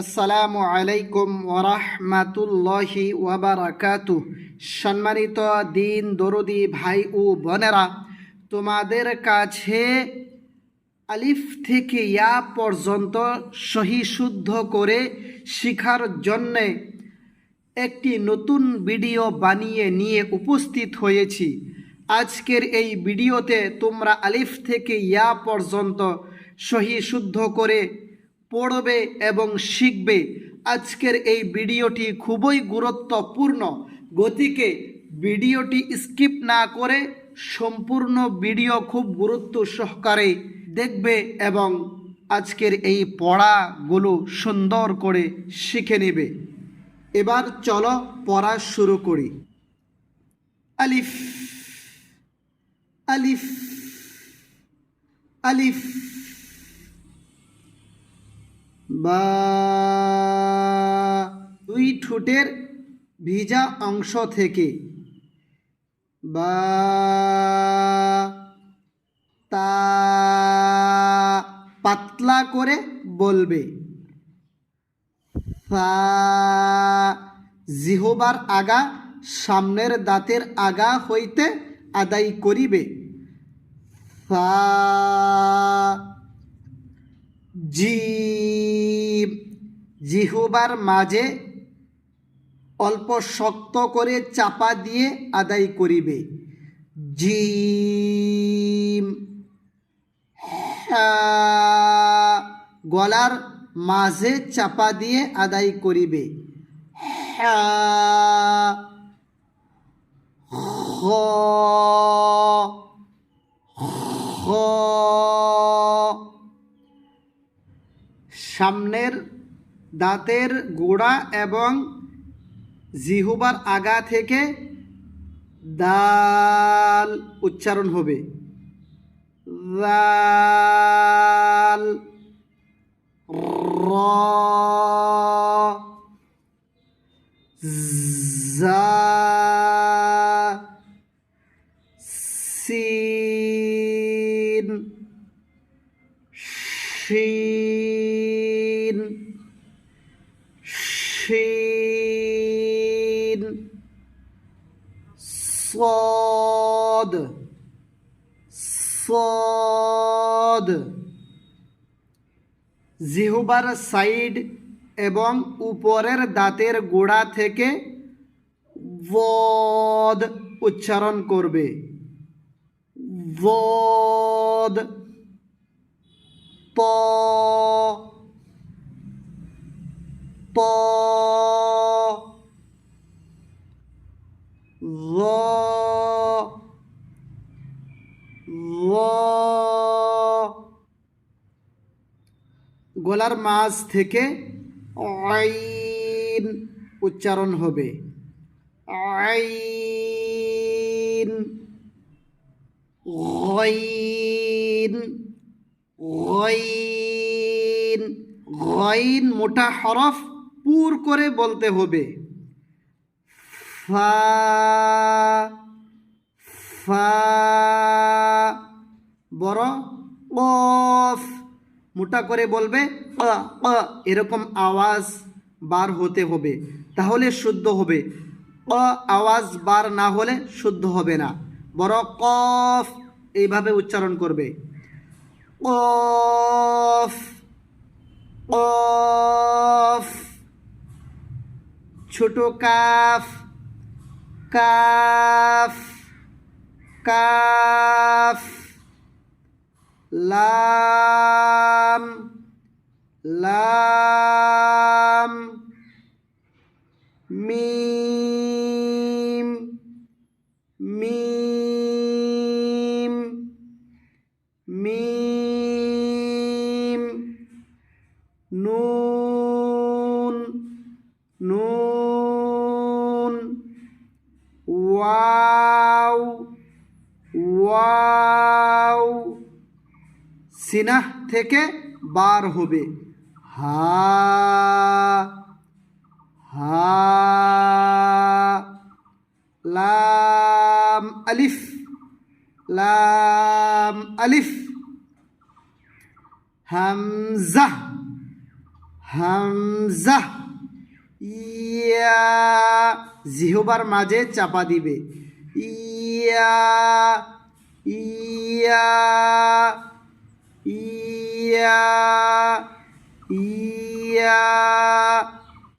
আসসালামু আলাইকুম ওরহমাতুল্লাহি ওয়াবারাকাতু সম্মানিত দিন, দরদি ভাই ও বোনেরা, তোমাদের কাছে আলিফ থেকে ইয়া পর্যন্ত সহি শুদ্ধ করে শিখার জন্যে একটি নতুন ভিডিও বানিয়ে নিয়ে উপস্থিত হয়েছি। আজকের এই ভিডিওতে তোমরা আলিফ থেকে ইয়া পর্যন্ত সহি শুদ্ধ করে পড়বে এবং শিখবে। আজকের এই ভিডিওটি খুবই গুরুত্বপূর্ণ। গতিকে ভিডিওটি স্কিপ না করে সম্পূর্ণ ভিডিও খুব গুরুত্ব সহকারে দেখবে এবং আজকের এই পড়াগুলো সুন্দর করে শিখে নেবে। এবার চলো পড়া শুরু করি। আলিফ আলিফ আলিফ। বা দুই ঠোঁটের ভিজা অংশ থেকে বা তা পাতলা করে বলবে। ফা জিহবার আগা সামনের দাঁতের আগা হইতে আদায় করিবে। ফা জিম জিহুবার মাঝে অল্প শক্ত করে চাপা দিয়ে আদায় করিবে। জিম। গলার মাঝে চাপা দিয়ে আদায় করিবে। সামনের দাঁতের গোড়া এবং জিহুবার আগা থেকে দাল উচ্চারণ হবে। দাল র জা সিন শিন। শিন صاد صاد জিহুবার সাইড এবং উপরের দাঁতের গোড়া থেকে বদ উচ্চারণ করবে বদ প প গলার মাঝ থেকে আইন উচ্চারণ হবে। আইন। গইন। গইন। গইন মোটা হরফ পুর করে বলতে হবে। ফা। ফা। বড় অফ মোটা করে বলবে এরকম আওয়াজ বার হতে হবে, তাহলে শুদ্ধ হবে। অ আওয়াজ বার না হলে শুদ্ধ হবে না। বড় কফ এইভাবে উচ্চারণ করবে। কফ কফ। ছোট কাফ কাফ কাফ। লাম লাম মিম মিম মিম নুন নুন ওয়াও ওয়াও। সিনাহ থেকে বার হবে। হা হা, লাম, আলিফ লাম, আলিফ। হামজা হাম হামজা। ইয়া, জিহবার মাঝে চাপা দিবে। ইয়া ইয়া। ইয়া ইয়া